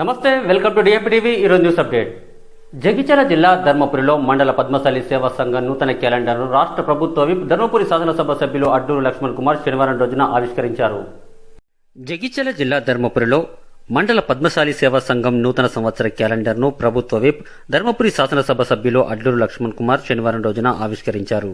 నమస్తే welcome to డిఎంపీటీవీ. ఈరోజు news update Jagtial జిల్లా ధర్మపురిలో మండల పద్మశాలి సేవా సంఘం నూతన క్యాలెండర్ను రాష్ట్ర ప్రభుత్వ విప్ ధర్మపురి శాసనసభ సభ్యులు అడ్డూరు లక్ష్మణ్ కుమార్ శనివారం రోజున ఆవిష్కరించారు. జగిత్యాల జిల్లా ధర్మపురిలో మండల పద్మశాలి సేవా సంఘం నూతన సంవత్సర క్యాలెండర్ను ప్రభుత్వ విప్ ధర్మపురి శాసనసభ సభ్యులు అడ్లూరు లక్ష్మణ్ కుమార్ శనివారం రోజున ఆవిష్కరించారు.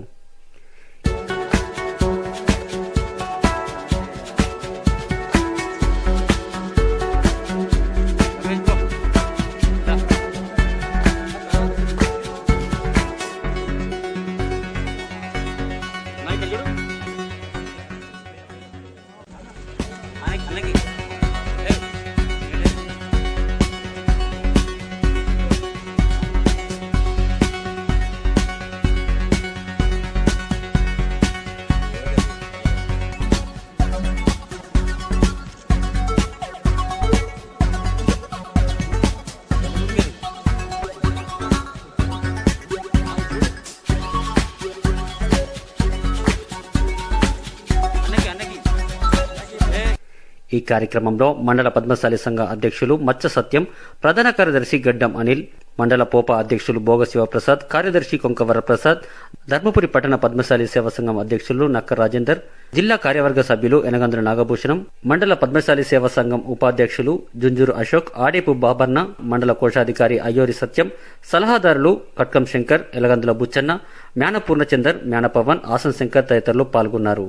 అంకుల్ చూడు ఈ కార్యక్రమంలో మండల పద్మశాలి సంఘ అధ్యక్షులు మచ్చ సత్యం ప్రధాన కార్యదర్శి గడ్డం అనిల్ మండల పోప అధ్యక్షులు భోగ శివప్రసాద్ కార్యదర్శి కొంకవర ప్రసాద్ ధర్మపురి పట్టణ పద్మశాలి సేవా సంఘం అధ్యక్షులు నక్క రాజేందర్ జిల్లా కార్యవర్గ సభ్యులు ఎనగంద్ర నాగభూషణం మండల పద్మశాలి సేవా సంఘం ఉపాధ్యక్షులు జుంజూరు అశోక్ ఆడేపు బాబన్న మండల కోశాధికారి అయ్యోరి సత్యం సలహాదారులు కట్కం శంకర్ ఎలగందుల బుచ్చన్న మ్యాన పూర్ణచందర్ మ్యాన పవన్ ఆసన్ శంకర్ తదితరులు పాల్గొన్నారు.